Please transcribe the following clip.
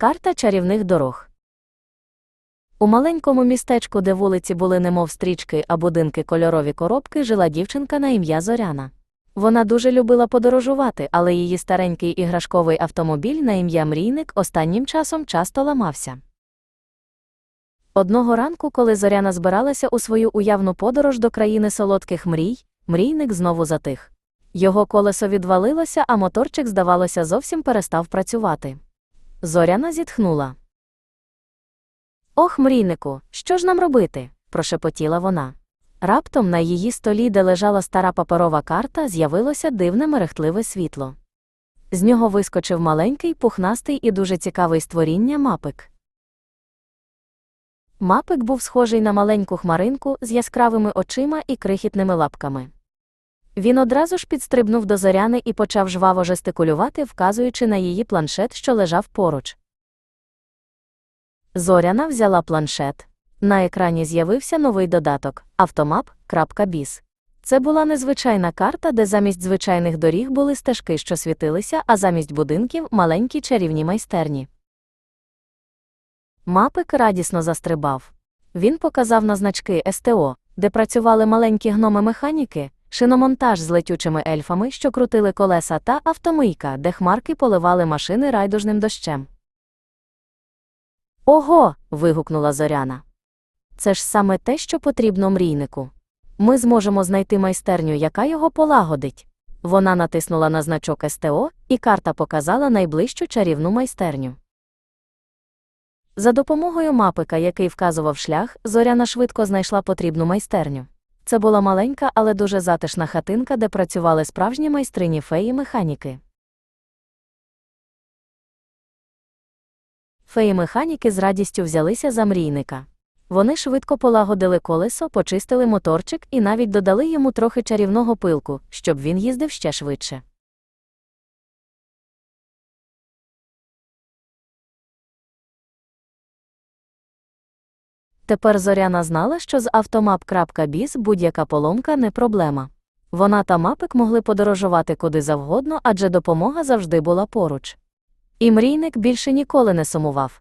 Карта чарівних дорог. У маленькому містечку, де вулиці були немов стрічки, а будинки кольорові коробки, жила дівчинка на ім'я Зоряна. Вона дуже любила подорожувати, але її старенький іграшковий автомобіль на ім'я Мрійник останнім часом часто ламався. Одного ранку, коли Зоряна збиралася у свою уявну подорож до країни солодких мрій, мрійник знову затих. Його колесо відвалилося, а моторчик, здавалося, зовсім перестав працювати. Зоряна зітхнула. Ох, мрійнику, що ж нам робити? прошепотіла вона. Раптом на її столі, де лежала стара паперова карта, з'явилося дивне мерехтливе світло. З нього вискочив маленький, пухнастий і дуже цікавий створіння мапик. Мапик був схожий на маленьку хмаринку з яскравими очима і крихітними лапками. Він одразу ж підстрибнув до зоряни і почав жваво жестикулювати, вказуючи на її планшет, що лежав поруч. Зоряна взяла планшет. На екрані з'явився новий додаток автомап.біз. Це була незвичайна карта, де замість звичайних доріг були стежки, що світилися, а замість будинків маленькі чарівні майстерні. Мапик радісно застрибав. Він показав на значки СТО, де працювали маленькі гноми-механіки, шиномонтаж з летючими ельфами, що крутили колеса, та автомийка, де хмарки поливали машини райдужним дощем. Ого. вигукнула Зоряна. Це ж саме те, що потрібно мрійнику. Ми зможемо знайти майстерню, яка його полагодить. Вона натиснула на значок СТО, і карта показала найближчу чарівну майстерню. За допомогою мапика, який вказував шлях, Зоряна швидко знайшла потрібну майстерню. Це була маленька, але дуже затишна хатинка, де працювали справжні майстрині феї механіки. Феї механіки з радістю взялися за мрійника. Вони швидко полагодили колесо, почистили моторчик і навіть додали йому трохи чарівного пилку, щоб він їздив ще швидше. Тепер Зоряна знала, що з автомап.біз будь-яка поломка не проблема. Вона та мапик могли подорожувати куди завгодно, адже допомога завжди була поруч. І мрійник більше ніколи не сумував.